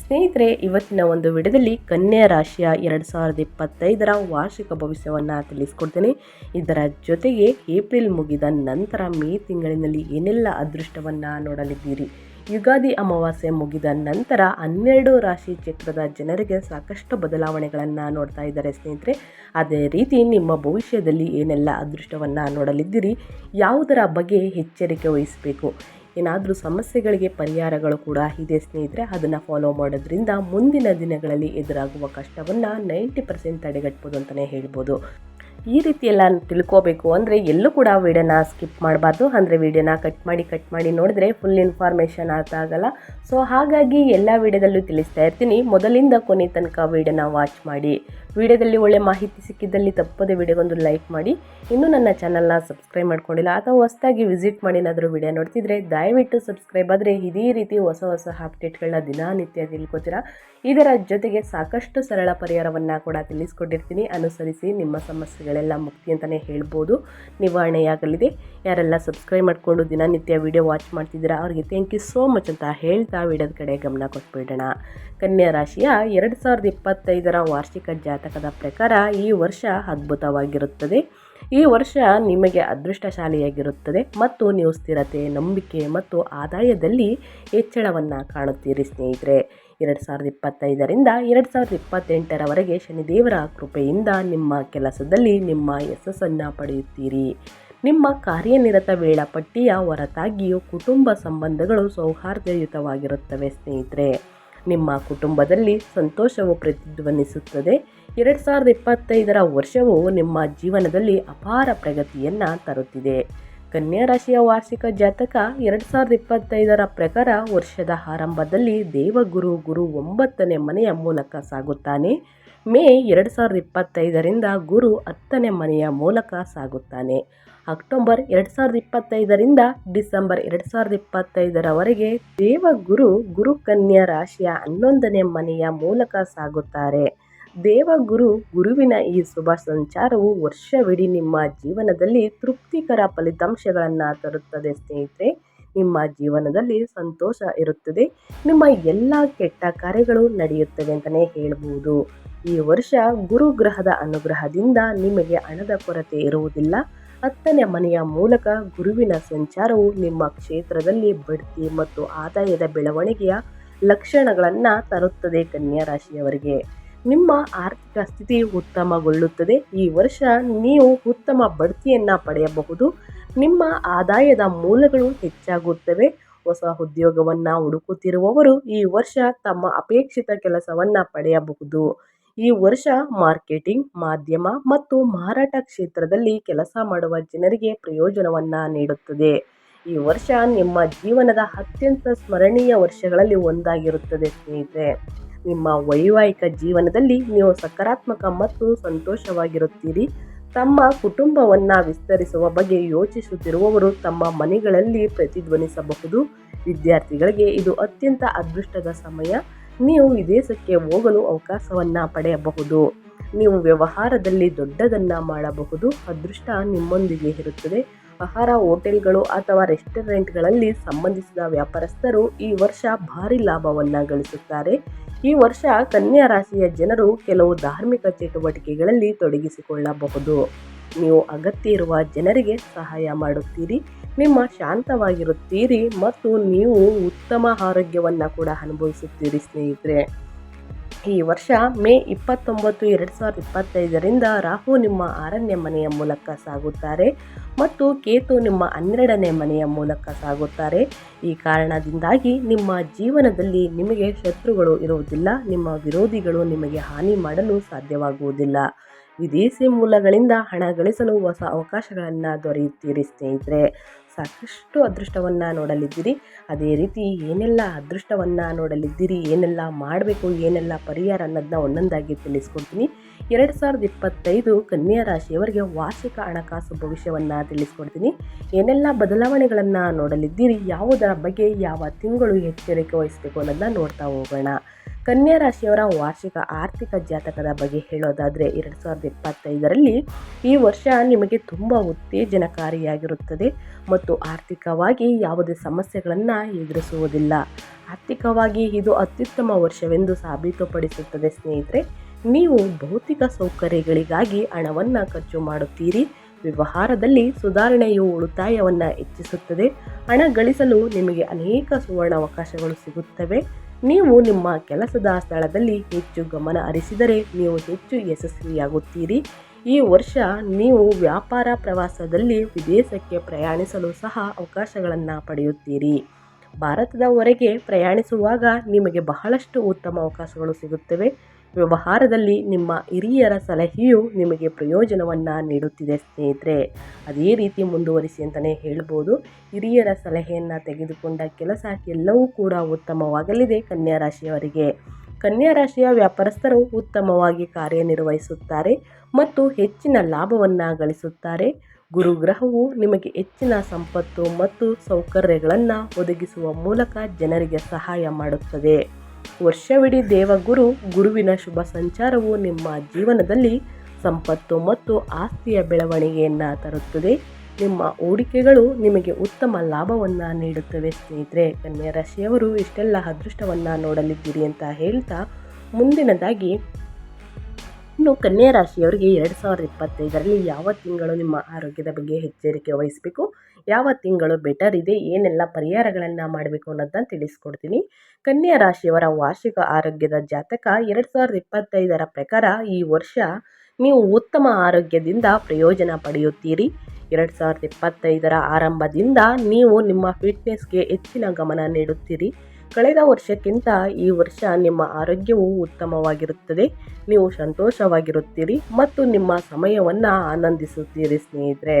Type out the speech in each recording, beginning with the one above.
ಸ್ನೇಹಿತರೆ, ಇವತ್ತಿನ ಒಂದು ವಿಡಿಯೋದಲ್ಲಿ ಕನ್ಯಾ ರಾಶಿಯ ಎರಡು ಸಾವಿರದ ಇಪ್ಪತ್ತೈದರ ವಾರ್ಷಿಕ ಭವಿಷ್ಯವನ್ನು ತಿಳಿಸ್ಕೊಡ್ತೇನೆ. ಇದರ ಜೊತೆಗೆ ಏಪ್ರಿಲ್ ಮುಗಿದ ನಂತರ ಮೇ ತಿಂಗಳಿನಲ್ಲಿ ಏನೆಲ್ಲ ಅದೃಷ್ಟವನ್ನು ನೋಡಲಿದ್ದೀರಿ? ಯುಗಾದಿ ಅಮಾವಾಸ್ಯೆ ಮುಗಿದ ನಂತರ ಹನ್ನೆರಡು ರಾಶಿ ಚಕ್ರದ ಜನರಿಗೆ ಸಾಕಷ್ಟು ಬದಲಾವಣೆಗಳನ್ನು ನೋಡ್ತಾ ಇದ್ದಾರೆ ಸ್ನೇಹಿತರೆ. ಅದೇ ರೀತಿ ನಿಮ್ಮ ಭವಿಷ್ಯದಲ್ಲಿ ಏನೆಲ್ಲ ಅದೃಷ್ಟವನ್ನು ನೋಡಲಿದ್ದೀರಿ? ಯಾವುದರ ಬಗ್ಗೆ ಎಚ್ಚರಿಕೆ ವಹಿಸಬೇಕು? ಏನಾದರೂ ಸಮಸ್ಯೆಗಳಿಗೆ ಪರಿಹಾರಗಳು ಕೂಡ ಇದೆ ಸ್ನೇಹಿತರೆ, ಅದನ್ನು ಫಾಲೋ ಮಾಡೋದ್ರಿಂದ ಮುಂದಿನ ದಿನಗಳಲ್ಲಿ ಎದುರಾಗುವ ಕಷ್ಟವನ್ನು ನೈಂಟಿ ಪರ್ಸೆಂಟ್ ತಡೆಗಟ್ಬೋದು ಅಂತಲೇ ಹೇಳ್ಬೋದು. ಈ ರೀತಿ ಎಲ್ಲ ತಿಳ್ಕೋಬೇಕು ಅಂದರೆ ಎಲ್ಲೂ ಕೂಡ ವೀಡಿಯೋನ ಸ್ಕಿಪ್ ಮಾಡಬಾರ್ದು. ಅಂದರೆ ವೀಡಿಯೋನ ಕಟ್ ಮಾಡಿ ಕಟ್ ಮಾಡಿ ನೋಡಿದ್ರೆ ಫುಲ್ ಇನ್ಫಾರ್ಮೇಷನ್ ಅರ್ಥ ಆಗಲ್ಲ. ಸೊ ಹಾಗಾಗಿ ಎಲ್ಲ ವೀಡಿಯೋದಲ್ಲೂ ತಿಳಿಸ್ತಾ ಇರ್ತೀನಿ. ಮೊದಲಿಂದ ಕೊನೆ ತನಕ ವೀಡಿಯೋನ ವಾಚ್ ಮಾಡಿ. ವಿಡಿಯೋದಲ್ಲಿ ಒಳ್ಳೆ ಮಾಹಿತಿ ಸಿಕ್ಕಿದ್ದಲ್ಲಿ ತಪ್ಪದೆ ವಿಡಿಯೋಗೊಂದು ಲೈಕ್ ಮಾಡಿ. ಇನ್ನೂ ನನ್ನ ಚಾನಲ್ನ ಸಬ್ಸ್ಕ್ರೈಬ್ ಮಾಡ್ಕೊಂಡಿಲ್ಲ, ಅಥವಾ ಹೊಸದಾಗಿ ವಿಸಿಟ್ ಮಾಡಿ ಏನಾದರೂ ವಿಡಿಯೋ ನೋಡ್ತಿದ್ರೆ ದಯವಿಟ್ಟು ಸಬ್ಸ್ಕ್ರೈಬ್ ಆದರೆ ಇದೇ ರೀತಿ ಹೊಸ ಹೊಸ ಅಪ್ಡೇಟ್ಗಳನ್ನ ದಿನನಿತ್ಯ ತಿಳ್ಕೊತೀರಾ. ಇದರ ಜೊತೆಗೆ ಸಾಕಷ್ಟು ಸರಳ ಪರಿಹಾರವನ್ನು ಕೂಡ ತಿಳಿಸ್ಕೊಂಡಿರ್ತೀನಿ ಅನುಸರಿಸಿ ನಿಮ್ಮ ಸಮಸ್ಯೆಗಳೆಲ್ಲ ಮುಕ್ತಿ ಅಂತಲೇ ಹೇಳ್ಬೋದು. ನಿವಾರಣೆಯಾಗಲಿದೆ. ಯಾರೆಲ್ಲ ಸಬ್ಸ್ಕ್ರೈಬ್ ಮಾಡಿಕೊಂಡು ದಿನನಿತ್ಯ ವಿಡಿಯೋ ವಾಚ್ ಮಾಡ್ತಿದ್ದೀರಾ, ಅವರಿಗೆ ಥ್ಯಾಂಕ್ ಯು ಸೋ ಮಚ್ ಅಂತ ಹೇಳ್ತಾ ವಿಡಿಯೋದ ಕಡೆ ಗಮನ ಕೊಟ್ಬಿಡೋಣ. ಕನ್ಯಾ ರಾಶಿಯ ಎರಡು ಸಾವಿರದ ಇಪ್ಪತ್ತೈದರ ವಾರ್ಷಿಕ ಜಾತಕದ ಪ್ರಕಾರ ಈ ವರ್ಷ ಅದ್ಭುತವಾಗಿರುತ್ತದೆ. ಈ ವರ್ಷ ನಿಮಗೆ ಅದೃಷ್ಟಶಾಲಿಯಾಗಿರುತ್ತದೆ ಮತ್ತು ನೀವು ಸ್ಥಿರತೆ, ನಂಬಿಕೆ ಮತ್ತು ಆದಾಯದಲ್ಲಿ ಹೆಚ್ಚಳವನ್ನು ಕಾಣುತ್ತೀರಿ ಸ್ನೇಹಿತರೆ. ಎರಡು ಸಾವಿರದ ಇಪ್ಪತ್ತೈದರಿಂದ ಎರಡು ಸಾವಿರದ ಇಪ್ಪತ್ತೆಂಟರವರೆಗೆ ಶನಿದೇವರ ಕೃಪೆಯಿಂದ ನಿಮ್ಮ ಕೆಲಸದಲ್ಲಿ ನಿಮ್ಮ ಯಶಸ್ಸನ್ನು ಪಡೆಯುತ್ತೀರಿ. ನಿಮ್ಮ ಕಾರ್ಯನಿರತ ವೇಳಾಪಟ್ಟಿಯ ಹೊರತಾಗಿಯೂ ಕುಟುಂಬ ಸಂಬಂಧಗಳು ಸೌಹಾರ್ದಯುತವಾಗಿರುತ್ತವೆ ಸ್ನೇಹಿತರೆ. ನಿಮ್ಮ ಕುಟುಂಬದಲ್ಲಿ ಸಂತೋಷವು ಪ್ರತಿಧ್ವನಿಸುತ್ತದೆ. ಎರಡು ಸಾವಿರದ ಇಪ್ಪತ್ತೈದರ ವರ್ಷವು ನಿಮ್ಮ ಜೀವನದಲ್ಲಿ ಅಪಾರ ಪ್ರಗತಿಯನ್ನು ತರುತ್ತಿದೆ. ಕನ್ಯಾ ರಾಶಿಯ ವಾರ್ಷಿಕ ಜಾತಕ ಎರಡು ಸಾವಿರದ ಇಪ್ಪತ್ತೈದರ ಪ್ರಕಾರ ವರ್ಷದ ಆರಂಭದಲ್ಲಿ ದೇವಗುರು ಗುರು ಒಂಬತ್ತನೇ ಮನೆಯ ಮೂಲಕ ಸಾಗುತ್ತಾನೆ. ಮೇ ಎರಡು ಸಾವಿರದ ಇಪ್ಪತ್ತೈದರಿಂದ ಗುರು ಹತ್ತನೇ ಮನೆಯ ಮೂಲಕ ಸಾಗುತ್ತಾನೆ. ಅಕ್ಟೋಬರ್ ಎರಡು ಸಾವಿರದ ಇಪ್ಪತ್ತೈದರಿಂದ ಡಿಸೆಂಬರ್ ಎರಡು ಸಾವಿರದ ಇಪ್ಪತ್ತೈದರವರೆಗೆ ದೇವಗುರು ಗುರುಕನ್ಯಾ ರಾಶಿಯ ಹನ್ನೊಂದನೇ ಮನೆಯ ಮೂಲಕ ಸಾಗುತ್ತಾರೆ. ದೇವಗುರು ಗುರುವಿನ ಈ ಶುಭ ಸಂಚಾರವು ವರ್ಷವಿಡೀ ನಿಮ್ಮ ಜೀವನದಲ್ಲಿ ತೃಪ್ತಿಕರ ಫಲಿತಾಂಶಗಳನ್ನು ತರುತ್ತದೆ ಸ್ನೇಹಿತರೆ. ನಿಮ್ಮ ಜೀವನದಲ್ಲಿ ಸಂತೋಷ ಇರುತ್ತದೆ. ನಿಮ್ಮ ಎಲ್ಲ ಕೆಟ್ಟ ಕಾರ್ಯಗಳು ನಡೆಯುತ್ತವೆ ಅಂತಲೇ ಹೇಳಬಹುದು ಈ ವರ್ಷ ಗುರುಗ್ರಹದ ಅನುಗ್ರಹದಿಂದ ನಿಮಗೆ ಹಣದ ಕೊರತೆ ಇರುವುದಿಲ್ಲ. ಹತ್ತನೇ ಮನೆಯ ಮೂಲಕ ಗುರುವಿನ ಸಂಚಾರವು ನಿಮ್ಮ ಕ್ಷೇತ್ರದಲ್ಲಿ ಬಡ್ತಿ ಮತ್ತು ಆದಾಯದ ಬೆಳವಣಿಗೆಯ ಲಕ್ಷಣಗಳನ್ನು ತರುತ್ತದೆ ಕನ್ಯಾ ರಾಶಿಯವರಿಗೆ. ನಿಮ್ಮ ಆರ್ಥಿಕ ಸ್ಥಿತಿ ಉತ್ತಮಗೊಳ್ಳುತ್ತದೆ. ಈ ವರ್ಷ ನೀವು ಉತ್ತಮ ಬಡ್ತಿಯನ್ನು ಪಡೆಯಬಹುದು. ನಿಮ್ಮ ಆದಾಯದ ಮೂಲಗಳು ಹೆಚ್ಚಾಗುತ್ತವೆ. ಹೊಸ ಉದ್ಯೋಗವನ್ನು ಹುಡುಕುತ್ತಿರುವವರು ಈ ವರ್ಷ ತಮ್ಮ ಅಪೇಕ್ಷಿತ ಕೆಲಸವನ್ನು ಪಡೆಯಬಹುದು. ಈ ವರ್ಷ ಮಾರ್ಕೆಟಿಂಗ್, ಮಾಧ್ಯಮ ಮತ್ತು ಮಾರಾಟ ಕ್ಷೇತ್ರದಲ್ಲಿ ಕೆಲಸ ಮಾಡುವ ಜನರಿಗೆ ಪ್ರಯೋಜನವನ್ನು ನೀಡುತ್ತದೆ. ಈ ವರ್ಷ ನಿಮ್ಮ ಜೀವನದ ಅತ್ಯಂತ ಸ್ಮರಣೀಯ ವರ್ಷಗಳಲ್ಲಿ ಒಂದಾಗಿರುತ್ತದೆ ಸ್ನೇಹಿತರೆ. ನಿಮ್ಮ ವೈವಾಹಿಕ ಜೀವನದಲ್ಲಿ ನೀವು ಸಕಾರಾತ್ಮಕ ಮತ್ತು ಸಂತೋಷವಾಗಿರುತ್ತೀರಿ. ತಮ್ಮ ಕುಟುಂಬವನ್ನು ವಿಸ್ತರಿಸುವ ಬಗ್ಗೆ ಯೋಚಿಸುತ್ತಿರುವವರು ತಮ್ಮ ಮನೆಗಳಲ್ಲಿ ಪ್ರತಿಧ್ವನಿಸಬಹುದು. ವಿದ್ಯಾರ್ಥಿಗಳಿಗೆ ಇದು ಅತ್ಯಂತ ಅದೃಷ್ಟದ ಸಮಯ. ನೀವು ವಿದೇಶಕ್ಕೆ ಹೋಗಲು ಅವಕಾಶವನ್ನು ಪಡೆಯಬಹುದು. ನೀವು ವ್ಯವಹಾರದಲ್ಲಿ ದೊಡ್ಡದನ್ನು ಮಾಡಬಹುದು. ಅದೃಷ್ಟ ನಿಮ್ಮೊಂದಿಗೆ ಇರುತ್ತದೆ. ಆಹಾರ, ಹೋಟೆಲ್ಗಳು ಅಥವಾ ರೆಸ್ಟೋರೆಂಟ್ಗಳಲ್ಲಿ ಸಂಬಂಧಿಸಿದ ವ್ಯಾಪಾರಸ್ಥರು ಈ ವರ್ಷ ಭಾರಿ ಲಾಭವನ್ನು ಗಳಿಸುತ್ತಾರೆ. ಈ ವರ್ಷ ಕನ್ಯಾ ರಾಶಿಯ ಜನರು ಕೆಲವು ಧಾರ್ಮಿಕ ಚಟುವಟಿಕೆಗಳಲ್ಲಿ ತೊಡಗಿಸಿಕೊಳ್ಳಬಹುದು. ನೀವು ಅಗತ್ಯ ಇರುವ ಜನರಿಗೆ ಸಹಾಯ ಮಾಡುತ್ತೀರಿ. ನಿಮ್ಮ ಶಾಂತವಾಗಿರುತ್ತೀರಿ ಮತ್ತು ನೀವು ಉತ್ತಮ ಆರೋಗ್ಯವನ್ನು ಕೂಡ ಅನುಭವಿಸುತ್ತೀರಿ, ಸ್ನೇಹಿತರೆ. ಈ ವರ್ಷ ಮೇ ಇಪ್ಪತ್ತೊಂಬತ್ತು, ಎರಡು ಸಾವಿರದ ಇಪ್ಪತ್ತೈದರಿಂದ ರಾಹು ನಿಮ್ಮ ಆರನೇ ಮನೆಯ ಮೂಲಕ ಸಾಗುತ್ತಾರೆ ಮತ್ತು ಕೇತು ನಿಮ್ಮ ಹನ್ನೆರಡನೇ ಮನೆಯ ಮೂಲಕ ಸಾಗುತ್ತಾರೆ. ಈ ಕಾರಣದಿಂದಾಗಿ ನಿಮ್ಮ ಜೀವನದಲ್ಲಿ ನಿಮಗೆ ಶತ್ರುಗಳು ಇರುವುದಿಲ್ಲ, ನಿಮ್ಮ ವಿರೋಧಿಗಳು ನಿಮಗೆ ಹಾನಿ ಮಾಡಲು ಸಾಧ್ಯವಾಗುವುದಿಲ್ಲ. ವಿದೇಶಿ ಮೂಲಗಳಿಂದ ಹಣ ಗಳಿಸಲು ಹೊಸ ಅವಕಾಶಗಳನ್ನು ದೊರೆಯುತ್ತೀರಿ, ಸ್ನೇಹಿತರೆ. ಸಾಕಷ್ಟು ಅದೃಷ್ಟವನ್ನು ನೋಡಲಿದ್ದೀರಿ. ಅದೇ ರೀತಿ ಏನೆಲ್ಲ ಅದೃಷ್ಟವನ್ನು ನೋಡಲಿದ್ದೀರಿ, ಏನೆಲ್ಲ ಮಾಡಬೇಕು, ಏನೆಲ್ಲ ಪರಿಹಾರ ಅನ್ನೋದನ್ನ ಒಂದೊಂದಾಗಿ ತಿಳಿಸ್ಕೊಡ್ತೀನಿ. ಎರಡು ಸಾವಿರದ ಇಪ್ಪತ್ತೈದು ಕನ್ಯಾ ರಾಶಿಯವರಿಗೆ ವಾರ್ಷಿಕ ಹಣಕಾಸು ಭವಿಷ್ಯವನ್ನು ತಿಳಿಸ್ಕೊಡ್ತೀನಿ. ಏನೆಲ್ಲ ಬದಲಾವಣೆಗಳನ್ನು ನೋಡಲಿದ್ದೀರಿ, ಯಾವುದರ ಬಗ್ಗೆ ಯಾವ ತಿಂಗಳು ಎಚ್ಚರಿಕೆ ವಹಿಸಬೇಕು ಅನ್ನೋದನ್ನ ನೋಡ್ತಾ ಹೋಗೋಣ. ಕನ್ಯಾ ರಾಶಿಯವರ ವಾರ್ಷಿಕ ಆರ್ಥಿಕ ಜಾತಕದ ಬಗ್ಗೆ ಹೇಳೋದಾದರೆ ಎರಡು ಸಾವಿರದ ಇಪ್ಪತ್ತೈದರಲ್ಲಿ ಈ ವರ್ಷ ನಿಮಗೆ ತುಂಬ ಉತ್ತೇಜನಕಾರಿಯಾಗಿರುತ್ತದೆ ಮತ್ತು ಆರ್ಥಿಕವಾಗಿ ಯಾವುದೇ ಸಮಸ್ಯೆಗಳನ್ನು ಎದುರಿಸುವುದಿಲ್ಲ. ಆರ್ಥಿಕವಾಗಿ ಇದು ಅತ್ಯುತ್ತಮ ವರ್ಷವೆಂದು ಸಾಬೀತುಪಡಿಸುತ್ತದೆ ಸ್ನೇಹಿತರೆ. ನೀವು ಭೌತಿಕ ಸೌಕರ್ಯಗಳಿಗಾಗಿ ಹಣವನ್ನು ಖರ್ಚು ಮಾಡುತ್ತೀರಿ. ವ್ಯವಹಾರದಲ್ಲಿ ಸುಧಾರಣೆಯು ಉಳಿತಾಯವನ್ನು ಹೆಚ್ಚಿಸುತ್ತದೆ. ಹಣ ಗಳಿಸಲು ನಿಮಗೆ ಅನೇಕ ಸುವರ್ಣ ಅವಕಾಶಗಳು ಸಿಗುತ್ತವೆ. ನೀವು ನಿಮ್ಮ ಕೆಲಸದ ಸ್ಥಳದಲ್ಲಿ ಹೆಚ್ಚು ಗಮನ ಹರಿಸಿದರೆ ನೀವು ಹೆಚ್ಚು ಯಶಸ್ವಿಯಾಗುತ್ತೀರಿ. ಈ ವರ್ಷ ನೀವು ವ್ಯಾಪಾರ ಪ್ರವಾಸದಲ್ಲಿ ವಿದೇಶಕ್ಕೆ ಪ್ರಯಾಣಿಸಲು ಸಹ ಅವಕಾಶಗಳನ್ನು ಪಡೆಯುತ್ತೀರಿ. ಭಾರತದ ಹೊರಗೆ ಪ್ರಯಾಣಿಸುವಾಗ ನಿಮಗೆ ಬಹಳಷ್ಟು ಉತ್ತಮ ಅವಕಾಶಗಳು ಸಿಗುತ್ತವೆ. ವ್ಯವಹಾರದಲ್ಲಿ ನಿಮ್ಮ ಹಿರಿಯರ ಸಲಹೆಯು ನಿಮಗೆ ಪ್ರಯೋಜನವನ್ನು ನೀಡುತ್ತಿದೆ ಸ್ನೇಹಿತರೆ. ಅದೇ ರೀತಿ ಮುಂದುವರಿಸಿ ಅಂತಲೇ ಹೇಳ್ಬೋದು. ಹಿರಿಯರ ಸಲಹೆಯನ್ನು ತೆಗೆದುಕೊಂಡ ಕೆಲಸ ಎಲ್ಲವೂ ಕೂಡ ಉತ್ತಮವಾಗಲಿದೆ ಕನ್ಯಾ ರಾಶಿಯವರಿಗೆ. ಕನ್ಯಾ ರಾಶಿಯ ವ್ಯಾಪಾರಸ್ಥರು ಉತ್ತಮವಾಗಿ ಕಾರ್ಯನಿರ್ವಹಿಸುತ್ತಾರೆ ಮತ್ತು ಹೆಚ್ಚಿನ ಲಾಭವನ್ನು ಗಳಿಸುತ್ತಾರೆ. ಗುರುಗ್ರಹವು ನಿಮಗೆ ಹೆಚ್ಚಿನ ಸಂಪತ್ತು ಮತ್ತು ಸೌಕರ್ಯಗಳನ್ನು ಒದಗಿಸುವ ಮೂಲಕ ಜನರಿಗೆ ಸಹಾಯ ಮಾಡುತ್ತದೆ. ವರ್ಷವಿಡೀ ದೇವಗುರು ಗುರುವಿನ ಶುಭ ಸಂಚಾರವು ನಿಮ್ಮ ಜೀವನದಲ್ಲಿ ಸಂಪತ್ತು ಮತ್ತು ಆಸ್ತಿಯ ಬೆಳವಣಿಗೆಯನ್ನು ತರುತ್ತದೆ. ನಿಮ್ಮ ಹೂಡಿಕೆಗಳು ನಿಮಗೆ ಉತ್ತಮ ಲಾಭವನ್ನು ನೀಡುತ್ತವೆ ಸ್ನೇಹಿತರೆ. ಕನ್ಯಾ ರಾಶಿಯವರು ಇಷ್ಟೆಲ್ಲ ಅದೃಷ್ಟವನ್ನು ನೋಡಲಿದ್ದೀರಿ ಅಂತ ಹೇಳ್ತಾ ಮುಂದಿನದಾಗಿ, ಇನ್ನು ಕನ್ಯಾ ರಾಶಿಯವರಿಗೆ ಎರಡು ಸಾವಿರದ ಇಪ್ಪತ್ತೈದರಲ್ಲಿ ಯಾವ ತಿಂಗಳು ನಿಮ್ಮ ಆರೋಗ್ಯದ ಬಗ್ಗೆ ಎಚ್ಚರಿಕೆ ವಹಿಸಬೇಕು? ಯಾವ ತಿಂಗಳು ಬೆಟರ್ ಇದೆ, ಏನೆಲ್ಲ ಪರಿಹಾರಗಳನ್ನು ಮಾಡಬೇಕು ಅನ್ನೋದನ್ನ ತಿಳಿಸ್ಕೊಡ್ತೀನಿ. ಕನ್ಯಾ ರಾಶಿಯವರ ವಾರ್ಷಿಕ ಆರೋಗ್ಯದ ಜಾತಕ ಎರಡು ಸಾವಿರದ ಇಪ್ಪತ್ತೈದರ ಪ್ರಕಾರ ಈ ವರ್ಷ ನೀವು ಉತ್ತಮ ಆರೋಗ್ಯದಿಂದ ಪ್ರಯೋಜನ ಪಡೆಯುತ್ತೀರಿ. ಎರಡು ಸಾವಿರದ ಇಪ್ಪತ್ತೈದರ ಆರಂಭದಿಂದ ನೀವು ನಿಮ್ಮ ಫಿಟ್ನೆಸ್ಗೆ ಹೆಚ್ಚಿನ ಗಮನ ನೀಡುತ್ತೀರಿ. ಕಳೆದ ವರ್ಷಕ್ಕಿಂತ ಈ ವರ್ಷ ನಿಮ್ಮ ಆರೋಗ್ಯವು ಉತ್ತಮವಾಗಿರುತ್ತದೆ. ನೀವು ಸಂತೋಷವಾಗಿರುತ್ತೀರಿ ಮತ್ತು ನಿಮ್ಮ ಸಮಯವನ್ನು ಆನಂದಿಸುತ್ತೀರಿ ಸ್ನೇಹಿತರೆ.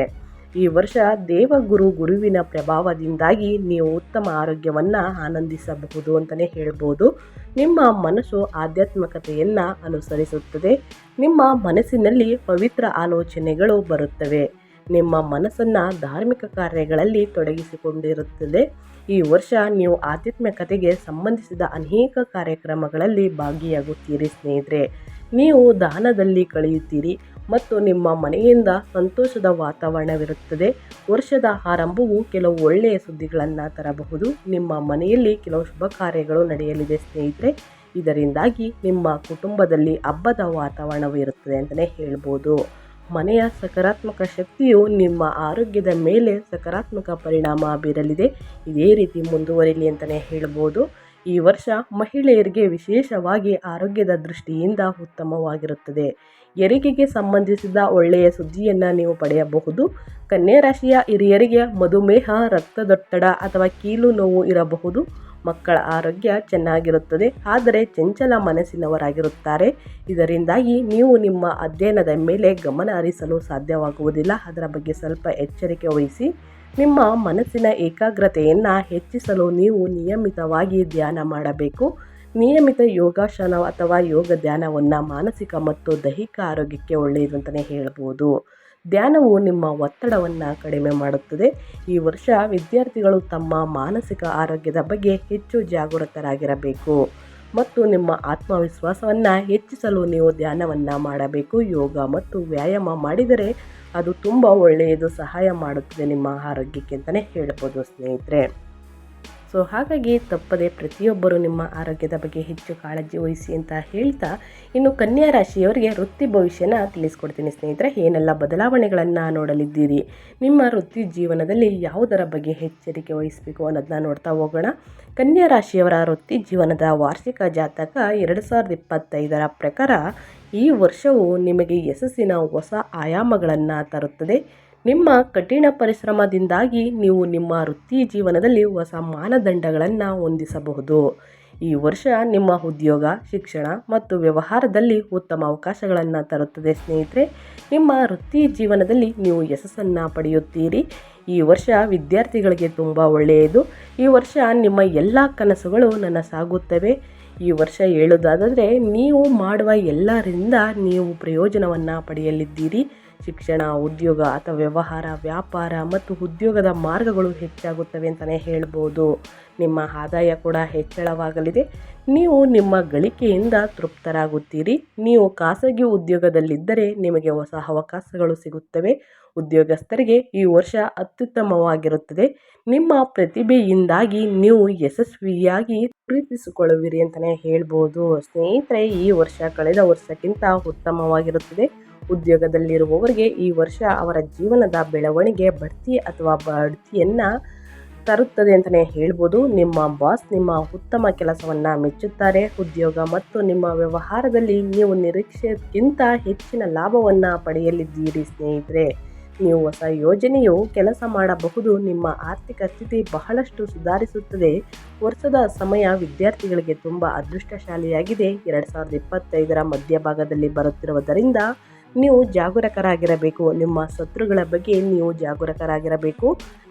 ಈ ವರ್ಷ ದೇವಗುರು ಗುರುವಿನ ಪ್ರಭಾವದಿಂದಾಗಿ ನೀವು ಉತ್ತಮ ಆರೋಗ್ಯವನ್ನು ಆನಂದಿಸಬಹುದು ಅಂತಲೇ ಹೇಳ್ಬೋದು. ನಿಮ್ಮ ಮನಸ್ಸು ಆಧ್ಯಾತ್ಮಿಕತೆಯನ್ನು ಅನುಸರಿಸುತ್ತದೆ. ನಿಮ್ಮ ಮನಸ್ಸಿನಲ್ಲಿ ಪವಿತ್ರ ಆಲೋಚನೆಗಳು ಬರುತ್ತವೆ. ನಿಮ್ಮ ಮನಸ್ಸನ್ನು ಧಾರ್ಮಿಕ ಕಾರ್ಯಗಳಲ್ಲಿ ತೊಡಗಿಸಿಕೊಂಡಿರುತ್ತದೆ. ಈ ವರ್ಷ ನೀವು ಆಧ್ಯಾತ್ಮಿಕತೆಗೆ ಸಂಬಂಧಿಸಿದ ಅನೇಕ ಕಾರ್ಯಕ್ರಮಗಳಲ್ಲಿ ಭಾಗಿಯಾಗುತ್ತೀರಿ ಸ್ನೇಹಿತರೆ. ನೀವು ದಾನದಲ್ಲಿ ಕಳೆಯುತ್ತೀರಿ. ಮತ್ತು ನಿಮ್ಮ ಮನೆಯಿಂದ ಸಂತೋಷದ ವಾತಾವರಣವಿರುತ್ತದೆ. ವರ್ಷದ ಆರಂಭವು ಕೆಲವು ಒಳ್ಳೆಯ ಸುದ್ದಿಗಳನ್ನು ತರಬಹುದು. ನಿಮ್ಮ ಮನೆಯಲ್ಲಿ ಕೆಲವು ಶುಭ ಕಾರ್ಯಗಳು ನಡೆಯಲಿದೆ ಸ್ನೇಹಿತರೆ. ಇದರಿಂದಾಗಿ ನಿಮ್ಮ ಕುಟುಂಬದಲ್ಲಿ ಹಬ್ಬದ ವಾತಾವರಣವಿರುತ್ತದೆ ಅಂತಲೇ ಹೇಳ್ಬೋದು. ಮನೆಯ ಸಕಾರಾತ್ಮಕ ಶಕ್ತಿಯು ನಿಮ್ಮ ಆರೋಗ್ಯದ ಮೇಲೆ ಸಕಾರಾತ್ಮಕ ಪರಿಣಾಮ ಬೀರಲಿದೆ. ಇದೇ ರೀತಿ ಮುಂದುವರಿಲಿ ಅಂತಲೇ ಹೇಳ್ಬೋದು. ಈ ವರ್ಷ ಮಹಿಳೆಯರಿಗೆ ವಿಶೇಷವಾಗಿ ಆರೋಗ್ಯದ ದೃಷ್ಟಿಯಿಂದ ಉತ್ತಮವಾಗಿರುತ್ತದೆ. ಹೆರಿಗೆಗೆ ಸಂಬಂಧಿಸಿದ ಒಳ್ಳೆಯ ಸುದ್ದಿಯನ್ನು ನೀವು ಪಡೆಯಬಹುದು. ಕನ್ಯಾ ರಾಶಿಯ ಹಿರಿಯರಿಗೆ ಮಧುಮೇಹ, ರಕ್ತದೊತ್ತಡ ಅಥವಾ ಕೀಲು ನೋವು ಇರಬಹುದು. ಮಕ್ಕಳ ಆರೋಗ್ಯ ಚೆನ್ನಾಗಿರುತ್ತದೆ, ಆದರೆ ಚಂಚಲ ಮನಸ್ಸಿನವರಾಗಿರುತ್ತಾರೆ. ಇದರಿಂದಾಗಿ ನೀವು ನಿಮ್ಮ ಅಧ್ಯಯನದ ಮೇಲೆ ಗಮನ ಹರಿಸಲು ಸಾಧ್ಯವಾಗುವುದಿಲ್ಲ. ಅದರ ಬಗ್ಗೆ ಸ್ವಲ್ಪ ಎಚ್ಚರಿಕೆ ವಹಿಸಿ, ನಿಮ್ಮ ಮನಸ್ಸಿನ ಏಕಾಗ್ರತೆಯನ್ನು ಹೆಚ್ಚಿಸಲು ನೀವು ನಿಯಮಿತವಾಗಿ ಧ್ಯಾನ ಮಾಡಬೇಕು. ನಿಯಮಿತ ಯೋಗಾಸನ ಅಥವಾ ಯೋಗ ಧ್ಯಾನವನ್ನು ಮಾನಸಿಕ ಮತ್ತು ದೈಹಿಕ ಆರೋಗ್ಯಕ್ಕೆ ಒಳ್ಳೆಯದು ಅಂತಲೇ ಹೇಳ್ಬೋದು. ಧ್ಯಾನವು ನಿಮ್ಮ ಒತ್ತಡವನ್ನು ಕಡಿಮೆ ಮಾಡುತ್ತದೆ. ಈ ವರ್ಷ ವಿದ್ಯಾರ್ಥಿಗಳು ತಮ್ಮ ಮಾನಸಿಕ ಆರೋಗ್ಯದ ಬಗ್ಗೆ ಹೆಚ್ಚು ಜಾಗೃತರಾಗಿರಬೇಕು ಮತ್ತು ನಿಮ್ಮ ಆತ್ಮವಿಶ್ವಾಸವನ್ನು ಹೆಚ್ಚಿಸಲು ನೀವು ಧ್ಯಾನವನ್ನು ಮಾಡಬೇಕು. ಯೋಗ ಮತ್ತು ವ್ಯಾಯಾಮ ಮಾಡಿದರೆ ಅದು ತುಂಬ ಒಳ್ಳೆಯದು, ಸಹಾಯ ಮಾಡುತ್ತದೆ ನಿಮ್ಮ ಆರೋಗ್ಯಕ್ಕೆ ಅಂತಲೇ ಹೇಳ್ಬೋದು ಸ್ನೇಹಿತರೆ. ಸೊ ಹಾಗಾಗಿ ತಪ್ಪದೆ ಪ್ರತಿಯೊಬ್ಬರು ನಿಮ್ಮ ಆರೋಗ್ಯದ ಬಗ್ಗೆ ಹೆಚ್ಚು ಕಾಳಜಿ ವಹಿಸಿ ಅಂತ ಹೇಳ್ತಾ ಇನ್ನು ಕನ್ಯಾ ರಾಶಿಯವರಿಗೆ ವೃತ್ತಿ ಭವಿಷ್ಯನ ತಿಳಿಸ್ಕೊಡ್ತೀನಿ ಸ್ನೇಹಿತರೆ, ಏನೆಲ್ಲ ಬದಲಾವಣೆಗಳನ್ನು ನೋಡಲಿದ್ದೀರಿ, ನಿಮ್ಮ ವೃತ್ತಿ ಜೀವನದಲ್ಲಿ ಯಾವುದರ ಬಗ್ಗೆ ಎಚ್ಚರಿಕೆ ವಹಿಸಬೇಕು ಅನ್ನೋದನ್ನ ನೋಡ್ತಾ ಹೋಗೋಣ. ಕನ್ಯಾ ರಾಶಿಯವರ ವೃತ್ತಿ ಜೀವನದ ವಾರ್ಷಿಕ ಜಾತಕ ಎರಡು ಸಾವಿರದ ಇಪ್ಪತ್ತೈದರ ಪ್ರಕಾರ ಈ ವರ್ಷವು ನಿಮಗೆ ಯಶಸ್ಸಿನ ಹೊಸ ಆಯಾಮಗಳನ್ನು ತರುತ್ತದೆ. ನಿಮ್ಮ ಕಠಿಣ ಪರಿಶ್ರಮದಿಂದಾಗಿ ನೀವು ನಿಮ್ಮ ವೃತ್ತಿ ಜೀವನದಲ್ಲಿ ಹೊಸ ಮಾನದಂಡಗಳನ್ನು ಹೊಂದಿಸಬಹುದು. ಈ ವರ್ಷ ನಿಮ್ಮ ಉದ್ಯೋಗ, ಶಿಕ್ಷಣ ಮತ್ತು ವ್ಯವಹಾರದಲ್ಲಿ ಉತ್ತಮ ಅವಕಾಶಗಳನ್ನು ತರುತ್ತದೆ ಸ್ನೇಹಿತರೆ. ನಿಮ್ಮ ವೃತ್ತಿ ಜೀವನದಲ್ಲಿ ನೀವು ಯಶಸ್ಸನ್ನು ಪಡೆಯುತ್ತೀರಿ. ಈ ವರ್ಷ ವಿದ್ಯಾರ್ಥಿಗಳಿಗೆ ತುಂಬ ಒಳ್ಳೆಯದು. ಈ ವರ್ಷ ನಿಮ್ಮ ಎಲ್ಲ ಕನಸುಗಳು ನನಸಾಗುತ್ತವೆ ಈ ವರ್ಷ ಹೇಳೋದಾದರೆ ನೀವು ಮಾಡುವ ಎಲ್ಲರಿಂದ ನೀವು ಪ್ರಯೋಜನವನ್ನು ಪಡೆಯಲಿದ್ದೀರಿ. ಶಿಕ್ಷಣ, ಉದ್ಯೋಗ ಅಥವಾ ವ್ಯವಹಾರ, ವ್ಯಾಪಾರ ಮತ್ತು ಉದ್ಯೋಗದ ಮಾರ್ಗಗಳು ಹೆಚ್ಚಾಗುತ್ತವೆ ಅಂತಲೇ ಹೇಳ್ಬೋದು. ನಿಮ್ಮ ಆದಾಯ ಕೂಡ ಹೆಚ್ಚಳವಾಗಲಿದೆ. ನೀವು ನಿಮ್ಮ ಗಳಿಕೆಯಿಂದ ತೃಪ್ತರಾಗುತ್ತೀರಿ. ನೀವು ಖಾಸಗಿ ಉದ್ಯೋಗದಲ್ಲಿದ್ದರೆ ನಿಮಗೆ ಹೊಸ ಅವಕಾಶಗಳು ಸಿಗುತ್ತವೆ. ಉದ್ಯೋಗಸ್ಥರಿಗೆ ಈ ವರ್ಷ ಅತ್ಯುತ್ತಮವಾಗಿರುತ್ತದೆ. ನಿಮ್ಮ ಪ್ರತಿಭೆಯಿಂದಾಗಿ ನೀವು ಯಶಸ್ವಿಯಾಗಿ ಪ್ರೀತಿಸಿಕೊಳ್ಳುವಿರಿ ಅಂತಲೇ ಹೇಳ್ಬೋದು. ಸ್ನೇಹಿತರೆ, ಈ ವರ್ಷ ಕಳೆದ ವರ್ಷಕ್ಕಿಂತ ಉತ್ತಮವಾಗಿರುತ್ತದೆ. ಉದ್ಯೋಗದಲ್ಲಿರುವವರಿಗೆ ಈ ವರ್ಷ ಅವರ ಜೀವನದ ಬೆಳವಣಿಗೆ ಬಡ್ತಿ ಅಥವಾ ಬಡ್ತಿಯನ್ನು ತರುತ್ತದೆ ಅಂತಲೇ ಹೇಳ್ಬೋದು. ನಿಮ್ಮ ಬಾಸ್ ನಿಮ್ಮ ಉತ್ತಮ ಕೆಲಸವನ್ನು ಮೆಚ್ಚುತ್ತಾರೆ. ಉದ್ಯೋಗ ಮತ್ತು ನಿಮ್ಮ ವ್ಯವಹಾರದಲ್ಲಿ ನೀವು ನಿರೀಕ್ಷೆಗಿಂತ ಹೆಚ್ಚಿನ ಲಾಭವನ್ನು ಪಡೆಯಲಿದ್ದೀರಿ ಸ್ನೇಹಿತರೆ. ನೀವು ಹೊಸ ಯೋಜನೆಯು ಕೆಲಸ ಮಾಡಬಹುದು. ನಿಮ್ಮ ಆರ್ಥಿಕ ಸ್ಥಿತಿ ಬಹಳಷ್ಟು ಸುಧಾರಿಸುತ್ತದೆ. ವರ್ಷದ ಸಮಯ ವಿದ್ಯಾರ್ಥಿಗಳಿಗೆ ತುಂಬ ಅದೃಷ್ಟಶಾಲಿಯಾಗಿದೆ. ಎರಡು ಸಾವಿರದ ಇಪ್ಪತ್ತೈದರ ಮಧ್ಯಭಾಗದಲ್ಲಿ ಬರುತ್ತಿರುವುದರಿಂದ ನೀವು ಜಾಗರೂಕರಾಗಿರಬೇಕು. ನಿಮ್ಮ ಶತ್ರುಗಳ ಬಗ್ಗೆ ನೀವು ಜಾಗರೂಕರಾಗಿರಬೇಕು.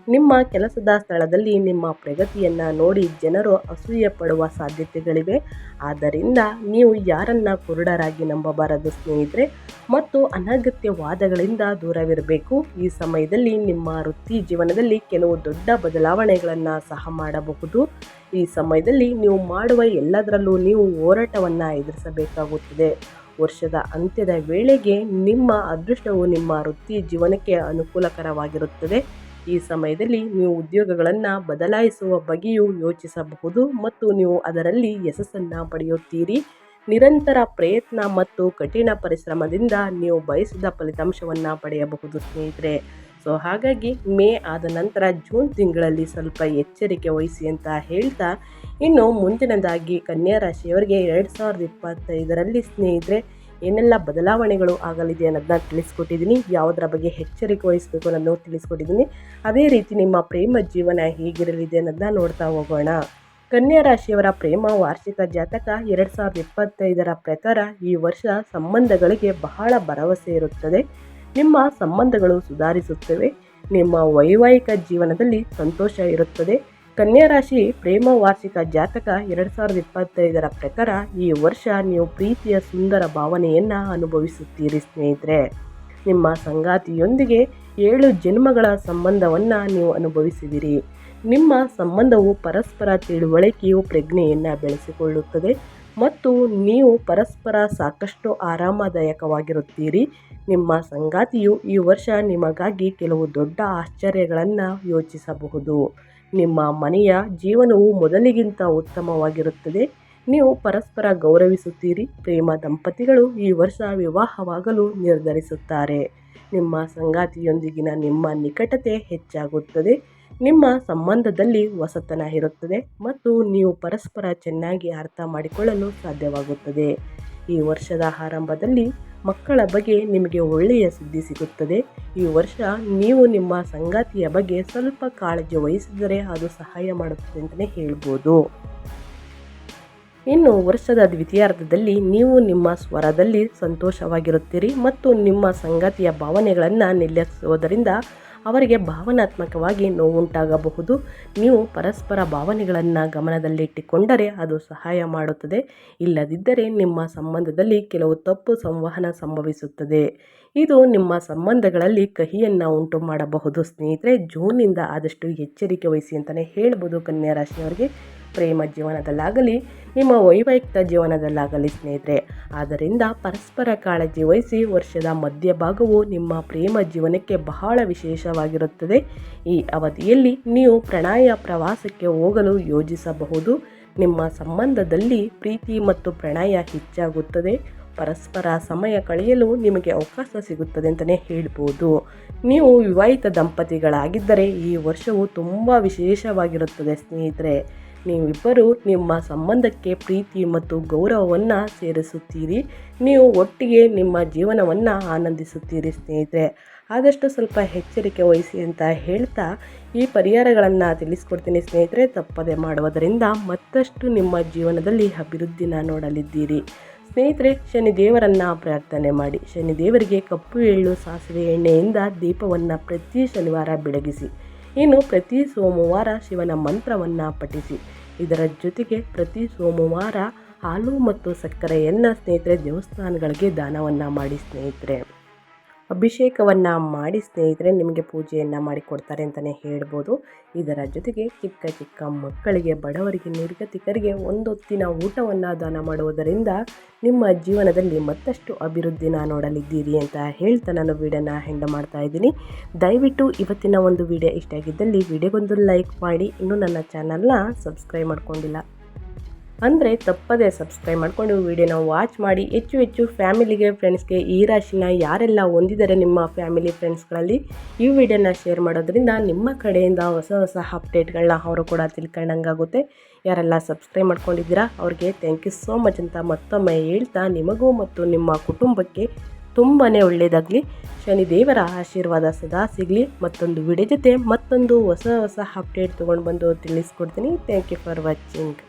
ನಿಮ್ಮ ಕೆಲಸದ ಸ್ಥಳದಲ್ಲಿ ನಿಮ್ಮ ಪ್ರಗತಿಯನ್ನು ನೋಡಿ ಜನರು ಅಸೂಯೆ ಪಡುವ ಸಾಧ್ಯತೆಗಳಿವೆ. ಆದ್ದರಿಂದ ನೀವು ಯಾರನ್ನ ಕುರುಡರಾಗಿ ನಂಬಬಾರದು ಸ್ನೇಹಿತರೆ ಮತ್ತು ಅನಗತ್ಯ ವಾದಗಳಿಂದ ದೂರವಿರಬೇಕು. ಈ ಸಮಯದಲ್ಲಿ ನಿಮ್ಮ ವೃತ್ತಿ ಜೀವನದಲ್ಲಿ ಕೆಲವು ದೊಡ್ಡ ಬದಲಾವಣೆಗಳನ್ನು ಸಹ ಮಾಡಬಹುದು. ಈ ಸಮಯದಲ್ಲಿ ನೀವು ಮಾಡುವ ಎಲ್ಲದರಲ್ಲೂ ನೀವು ಹೋರಾಟವನ್ನು ಎದುರಿಸಬೇಕಾಗುತ್ತದೆ. ವರ್ಷದ ಅಂತ್ಯದ ವೇಳೆಗೆ ನಿಮ್ಮ ಅದೃಷ್ಟವು ನಿಮ್ಮ ವೃತ್ತಿ ಜೀವನಕ್ಕೆ ಅನುಕೂಲಕರವಾಗಿರುತ್ತದೆ. ಈ ಸಮಯದಲ್ಲಿ ನೀವು ಉದ್ಯೋಗಗಳನ್ನು ಬದಲಾಯಿಸುವ ಬಗ್ಗೆಯೂ ಯೋಚಿಸಬಹುದು ಮತ್ತು ನೀವು ಅದರಲ್ಲಿ ಯಶಸ್ಸನ್ನು ಪಡೆಯುತ್ತೀರಿ. ನಿರಂತರ ಪ್ರಯತ್ನ ಮತ್ತು ಕಠಿಣ ಪರಿಶ್ರಮದಿಂದ ನೀವು ಬಯಸಿದ ಫಲಿತಾಂಶವನ್ನು ಪಡೆಯಬಹುದು ಸ್ನೇಹಿತರೆ. ಸೊ ಹಾಗಾಗಿ ಮೇ ಆದ ನಂತರ ಜೂನ್ ತಿಂಗಳಲ್ಲಿ ಸ್ವಲ್ಪ ಎಚ್ಚರಿಕೆ ವಹಿಸಿ ಅಂತ ಹೇಳ್ತಾ, ಇನ್ನು ಮುಂದಿನದಾಗಿ ಕನ್ಯಾ ರಾಶಿಯವರಿಗೆ ಎರಡು ಸಾವಿರದ ಇಪ್ಪತ್ತೈದರಲ್ಲಿ ಸ್ನೇಹಿತರೆ ಏನೆಲ್ಲ ಬದಲಾವಣೆಗಳು ಆಗಲಿದೆ ಅನ್ನೋದನ್ನ ತಿಳಿಸ್ಕೊಟ್ಟಿದ್ದೀನಿ. ಯಾವುದರ ಬಗ್ಗೆ ಎಚ್ಚರಿಕೆ ವಹಿಸಬೇಕು ಅನ್ನೋದನ್ನು ತಿಳಿಸ್ಕೊಟ್ಟಿದ್ದೀನಿ. ಅದೇ ರೀತಿ ನಿಮ್ಮ ಪ್ರೇಮ ಜೀವನ ಹೇಗಿರಲಿದೆ ಅನ್ನೋದನ್ನ ನೋಡ್ತಾ ಹೋಗೋಣ. ಕನ್ಯಾ ರಾಶಿಯವರ ಪ್ರೇಮ ವಾರ್ಷಿಕ ಜಾತಕ ಎರಡು ಸಾವಿರದ ಇಪ್ಪತ್ತೈದರ ಪ್ರಕಾರ ಈ ವರ್ಷ ಸಂಬಂಧಗಳಿಗೆ ಬಹಳ ಭರವಸೆ ಇರುತ್ತದೆ. ನಿಮ್ಮ ಸಂಬಂಧಗಳು ಸುಧಾರಿಸುತ್ತವೆ. ನಿಮ್ಮ ವೈವಾಹಿಕ ಜೀವನದಲ್ಲಿ ಸಂತೋಷ ಇರುತ್ತದೆ. ಕನ್ಯಾ ರಾಶಿ ಪ್ರೇಮ ವಾರ್ಷಿಕ ಜಾತಕ ಎರಡು ಸಾವಿರದ ಇಪ್ಪತ್ತೈದರ ಪ್ರಕಾರ ಈ ವರ್ಷ ನೀವು ಪ್ರೀತಿಯ ಸುಂದರ ಭಾವನೆಯನ್ನು ಅನುಭವಿಸುತ್ತೀರಿ ಸ್ನೇಹಿತರೆ. ನಿಮ್ಮ ಸಂಗಾತಿಯೊಂದಿಗೆ ಏಳು ಜನ್ಮಗಳ ಸಂಬಂಧವನ್ನು ನೀವು ಅನುಭವಿಸಿದಿರಿ. ನಿಮ್ಮ ಸಂಬಂಧವು ಪರಸ್ಪರ ತಿಳುವಳಿಕೆಯು ಪ್ರಜ್ಞೆಯನ್ನು ಬೆಳೆಸಿಕೊಳ್ಳುತ್ತದೆ ಮತ್ತು ನೀವು ಪರಸ್ಪರ ಸಾಕಷ್ಟು ಆರಾಮದಾಯಕವಾಗಿರುತ್ತೀರಿ. ನಿಮ್ಮ ಸಂಗಾತಿಯು ಈ ವರ್ಷ ನಿಮಗಾಗಿ ಕೆಲವು ದೊಡ್ಡ ಆಶ್ಚರ್ಯಗಳನ್ನು ಯೋಚಿಸಬಹುದು. ನಿಮ್ಮ ಮನೆಯ ಜೀವನವು ಮೊದಲಿಗಿಂತ ಉತ್ತಮವಾಗಿರುತ್ತದೆ. ನೀವು ಪರಸ್ಪರ ಗೌರವಿಸುತ್ತೀರಿ. ಪ್ರೇಮ ದಂಪತಿಗಳು ಈ ವರ್ಷ ವಿವಾಹವಾಗಲು ನಿರ್ಧರಿಸುತ್ತಾರೆ. ನಿಮ್ಮ ಸಂಗಾತಿಯೊಂದಿಗಿನ ನಿಮ್ಮ ನಿಕಟತೆ ಹೆಚ್ಚಾಗುತ್ತದೆ. ನಿಮ್ಮ ಸಂಬಂಧದಲ್ಲಿ ಹೊಸತನ ಇರುತ್ತದೆ ಮತ್ತು ನೀವು ಪರಸ್ಪರ ಚೆನ್ನಾಗಿ ಅರ್ಥ ಮಾಡಿಕೊಳ್ಳಲು ಸಾಧ್ಯವಾಗುತ್ತದೆ. ಈ ವರ್ಷದ ಆರಂಭದಲ್ಲಿ ಮಕ್ಕಳ ಬಗ್ಗೆ ನಿಮಗೆ ಒಳ್ಳೆಯ ಸುದ್ದಿ ಸಿಗುತ್ತದೆ. ಈ ವರ್ಷ ನೀವು ನಿಮ್ಮ ಸಂಗಾತಿಯ ಬಗ್ಗೆ ಸ್ವಲ್ಪ ಕಾಳಜಿ ವಹಿಸಿದರೆ ಅದು ಸಹಾಯ ಮಾಡುತ್ತದೆ ಅಂತಲೇ ಹೇಳ್ಬೋದು. ಇನ್ನು ವರ್ಷದ ದ್ವಿತೀಯಾರ್ಧದಲ್ಲಿ ನೀವು ನಿಮ್ಮ ಸ್ವರದಲ್ಲಿ ಸಂತೋಷವಾಗಿರುತ್ತೀರಿ ಮತ್ತು ನಿಮ್ಮ ಸಂಗಾತಿಯ ಭಾವನೆಗಳನ್ನು ನಿರ್ಲಕ್ಷಿಸುವುದರಿಂದ ಅವರಿಗೆ ಭಾವನಾತ್ಮಕವಾಗಿ ನೋವುಂಟಾಗಬಹುದು. ನೀವು ಪರಸ್ಪರ ಭಾವನೆಗಳನ್ನು ಗಮನದಲ್ಲಿಟ್ಟುಕೊಂಡರೆ ಅದು ಸಹಾಯ ಮಾಡುತ್ತದೆ. ಇಲ್ಲದಿದ್ದರೆ ನಿಮ್ಮ ಸಂಬಂಧದಲ್ಲಿ ಕೆಲವು ತಪ್ಪು ಸಂವಹನ ಸಂಭವಿಸುತ್ತದೆ. ಇದು ನಿಮ್ಮ ಸಂಬಂಧಗಳಲ್ಲಿ ಕಹಿಯನ್ನು ಉಂಟು ಮಾಡಬಹುದು. ಸ್ನೇಹಿತರೆ, ಜೂನ್ನಿಂದ ಆದಷ್ಟು ಎಚ್ಚರಿಕೆ ವಹಿಸಿ ಅಂತಲೇ ಹೇಳ್ಬೋದು ಕನ್ಯಾ ರಾಶಿಯವರಿಗೆ. ಪ್ರೇಮ ಜೀವನದಲ್ಲಾಗಲಿ, ನಿಮ್ಮ ವೈವಾಹಿಕ ಜೀವನದಲ್ಲಾಗಲಿ ಸ್ನೇಹಿತರೆ. ಆದ್ದರಿಂದ ಪರಸ್ಪರ ಕಾಳಜಿ ವಹಿಸಿ ವರ್ಷದ ಮಧ್ಯಭಾಗವು ನಿಮ್ಮ ಪ್ರೇಮ ಜೀವನಕ್ಕೆ ಬಹಳ ವಿಶೇಷವಾಗಿರುತ್ತದೆ. ಈ ಅವಧಿಯಲ್ಲಿ ನೀವು ಪ್ರಣಯ ಪ್ರವಾಸಕ್ಕೆ ಹೋಗಲು ಯೋಜಿಸಬಹುದು. ನಿಮ್ಮ ಸಂಬಂಧದಲ್ಲಿ ಪ್ರೀತಿ ಮತ್ತು ಪ್ರಣಯ ಹೆಚ್ಚಾಗುತ್ತದೆ. ಪರಸ್ಪರ ಸಮಯ ಕಳೆಯಲು ನಿಮಗೆ ಅವಕಾಶ ಸಿಗುತ್ತದೆ ಅಂತಲೇ ಹೇಳ್ಬೋದು. ನೀವು ವಿವಾಹಿತ ದಂಪತಿಗಳಾಗಿದ್ದರೆ ಈ ವರ್ಷವು ತುಂಬ ವಿಶೇಷವಾಗಿರುತ್ತದೆ ಸ್ನೇಹಿತರೆ. ನೀವಿಬ್ಬರು ನಿಮ್ಮ ಸಂಬಂಧಕ್ಕೆ ಪ್ರೀತಿ ಮತ್ತು ಗೌರವವನ್ನು ಸೇರಿಸುತ್ತೀರಿ. ನೀವು ಒಟ್ಟಿಗೆ ನಿಮ್ಮ ಜೀವನವನ್ನು ಆನಂದಿಸುತ್ತೀರಿ ಸ್ನೇಹಿತರೆ. ಆದಷ್ಟು ಸ್ವಲ್ಪ ಎಚ್ಚರಿಕೆ ವಹಿಸಿ ಅಂತ ಹೇಳ್ತಾ ಈ ಪರಿಹಾರಗಳನ್ನು ತಿಳಿಸ್ಕೊಡ್ತೀನಿ ಸ್ನೇಹಿತರೆ. ತಪ್ಪದೆ ಮಾಡುವುದರಿಂದ ಮತ್ತಷ್ಟು ನಿಮ್ಮ ಜೀವನದಲ್ಲಿ ಅಭಿವೃದ್ಧಿನ ನೋಡಲಿದ್ದೀರಿ. ಸ್ನೇಹಿತರೆ, ಶನಿದೇವರನ್ನು ಪ್ರಾರ್ಥನೆ ಮಾಡಿ. ಶನಿ ದೇವರಿಗೆ ಕಪ್ಪು ಎಳ್ಳು, ಸಾಸಿವೆ ಎಣ್ಣೆಯಿಂದ ದೀಪವನ್ನು ಪ್ರತಿ ಶನಿವಾರ ಬೆಳಗಿಸಿ. ಇನ್ನು ಪ್ರತಿ ಸೋಮವಾರ ಶಿವನ ಮಂತ್ರವನ್ನು ಪಠಿಸಿ. ಇದರ ಜೊತೆಗೆ ಪ್ರತಿ ಸೋಮವಾರ ಹಾಲು ಮತ್ತು ಸಕ್ಕರೆಯನ್ನು ಸ್ನೇಹಿತರೆ ದೇವಸ್ಥಾನಗಳಿಗೆ ದಾನವನ್ನು ಮಾಡಿ ಸ್ನೇಹಿತರೆ. ಅಭಿಷೇಕವನ್ನು ಮಾಡಿ ಸ್ನೇಹಿತರೆ, ನಿಮಗೆ ಪೂಜೆಯನ್ನು ಮಾಡಿಕೊಡ್ತಾರೆ ಅಂತಲೇ ಹೇಳ್ಬೋದು. ಇದರ ಜೊತೆಗೆ ಚಿಕ್ಕ ಚಿಕ್ಕ ಮಕ್ಕಳಿಗೆ, ಬಡವರಿಗೆ, ನಿರ್ಗತಿಕರಿಗೆ ಒಂದೊತ್ತಿನ ಊಟವನ್ನು ದಾನ ಮಾಡುವುದರಿಂದ ನಿಮ್ಮ ಜೀವನದಲ್ಲಿ ಮತ್ತಷ್ಟು ಅಭಿವೃದ್ಧಿನ ನೋಡಲಿದ್ದೀರಿ ಅಂತ ಹೇಳ್ತಾ ನಾನು ವೀಡಿಯೋನ ಹೆಂಡ ಮಾಡ್ತಾ ಇದ್ದೀನಿ. ದಯವಿಟ್ಟು ಇವತ್ತಿನ ಒಂದು ವಿಡಿಯೋ ಇಷ್ಟ ಆಗಿದ್ದಲ್ಲಿ ವಿಡಿಯೋಗೊಂದು ಲೈಕ್ ಮಾಡಿ. ಇನ್ನೂ ನನ್ನ ಚಾನಲ್ನ ಸಬ್ಸ್ಕ್ರೈಬ್ ಮಾಡ್ಕೊಂಡಿಲ್ಲ. ಅಂದರೆ ತಪ್ಪದೆ ಸಬ್ಸ್ಕ್ರೈಬ್ ಮಾಡಿಕೊಂಡು ವಿಡಿಯೋನ ವಾಚ್ ಮಾಡಿ, ಹೆಚ್ಚು ಹೆಚ್ಚು ಫ್ಯಾಮಿಲಿಗೆ ಫ್ರೆಂಡ್ಸ್ಗೆ ಈ ರಾಶಿನ ಯಾರೆಲ್ಲ ಹೊಂದಿದ್ದಾರೆ ನಿಮ್ಮ ಫ್ಯಾಮಿಲಿ ಫ್ರೆಂಡ್ಸ್ಗಳಲ್ಲಿ ಈ ವಿಡಿಯೋನ ಶೇರ್ ಮಾಡೋದ್ರಿಂದ ನಿಮ್ಮ ಕಡೆಯಿಂದ ಹೊಸ ಹೊಸ ಅಪ್ಡೇಟ್ಗಳನ್ನ ಅವರು ಕೂಡ ತಿಳ್ಕೊಂಡಂಗಾಗುತ್ತೆ. ಯಾರೆಲ್ಲ ಸಬ್ಸ್ಕ್ರೈಬ್ ಮಾಡ್ಕೊಂಡಿದ್ದೀರಾ, ಅವ್ರಿಗೆ ಥ್ಯಾಂಕ್ ಯು ಸೋ ಮಚ್ ಅಂತ ಮತ್ತೊಮ್ಮೆ ಹೇಳ್ತಾ, ನಿಮಗೂ ಮತ್ತು ನಿಮ್ಮ ಕುಟುಂಬಕ್ಕೆ ತುಂಬಾ ಒಳ್ಳೆಯದಾಗಲಿ ಶನಿದೇವರ ಆಶೀರ್ವಾದ ಸದಾ ಸಿಗಲಿ. ಮತ್ತೊಂದು ವಿಡಿಯೋ ಜೊತೆ ಮತ್ತೊಂದು ಹೊಸ ಹೊಸ ಅಪ್ಡೇಟ್ ತೊಗೊಂಡು ಬಂದು ತಿಳಿಸ್ಕೊಡ್ತೀನಿ. Thank you for watching